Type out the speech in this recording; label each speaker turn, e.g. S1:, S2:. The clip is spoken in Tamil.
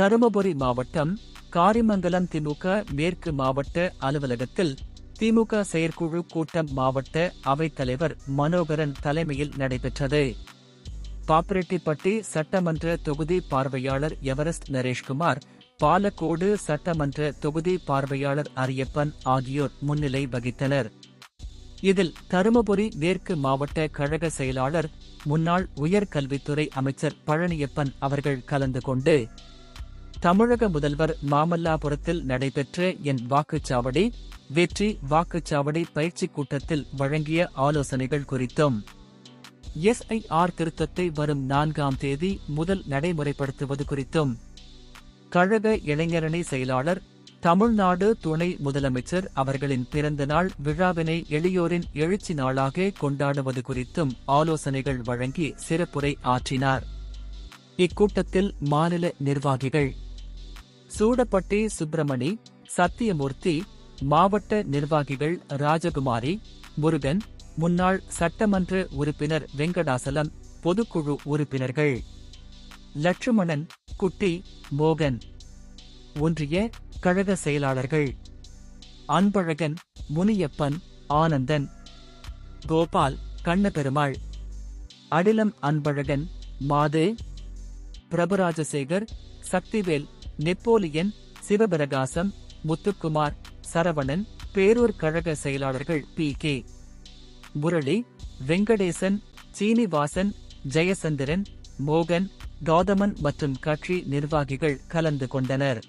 S1: தருமபுரி மாவட்டம் காரிமங்கலம் திமுக மேற்கு மாவட்ட அலுவலகத்தில் திமுக செயற்குழு கூட்டம் மாவட்ட அவைத்தலைவர் மனோகரன் தலைமையில் நடைபெற்றது. பாப்பிரெட்டிப்பட்டி சட்டமன்ற தொகுதி பார்வையாளர் எவரெஸ்ட் நரேஷ்குமார் பாலக்கோடு சட்டமன்ற தொகுதி பார்வையாளர் அரியப்பன் ஆகியோர் முன்னிலை வகித்தனர். இதில் தருமபுரி மேற்கு மாவட்ட கழக செயலாளர் முன்னாள் உயர்கல்வித்துறை அமைச்சர் பழனியப்பன் அவர்கள் கலந்து கொண்டு தமிழக முதல்வர் மாமல்லாபுரத்தில் நடைபெற்ற என் வாக்குச்சாவடி வெற்றி வாக்குச்சாவடி பயிற்சிக் கூட்டத்தில் வழங்கிய ஆலோசனைகள் குறித்தும் எஸ்ஐஆர் திருத்தத்தை வரும் நான்காம் தேதி முதல் நடைமுறைப்படுத்துவது குறித்தும் கழக இளைஞரணி செயலாளர் தமிழ்நாடு துணை முதலமைச்சர் அவர்களின் பிறந்த நாள் விழாவினை எளியோரின் எழுச்சி நாளாக கொண்டாடுவது குறித்தும் ஆலோசனைகள் வழங்கி சிறப்புரை ஆற்றினார். இக்கூட்டத்தில் மாநில நிர்வாகிகள் சூடப்பட்டி சுப்பிரமணி சத்தியமூர்த்தி மாவட்ட நிர்வாகிகள் ராஜகுமாரி முருகன் முன்னாள் சட்டமன்ற உறுப்பினர் வெங்கடாசலம் பொதுக்குழு உறுப்பினர்கள். லட்சுமணன் குட்டி மோகன். ஒன்றிய கழக செயலாளர்கள். அன்பழகன் முனியப்பன் ஆனந்தன். கோபால் கண்ணபெருமாள். அடிலம் அன்பழகன் மாதே. பிரபுராஜசேகர் சக்திவேல் நெப்போலியன் சிவபிரகாசம் முத்துக்குமார் சரவணன் பேரூர் கழக செயலாளர்கள் பி. கே. முரளி வெங்கடேசன் சீனிவாசன் ஜெயசந்திரன் மோகன் கௌதமன் மற்றும் கட்சி நிர்வாகிகள் கலந்து கொண்டனர்.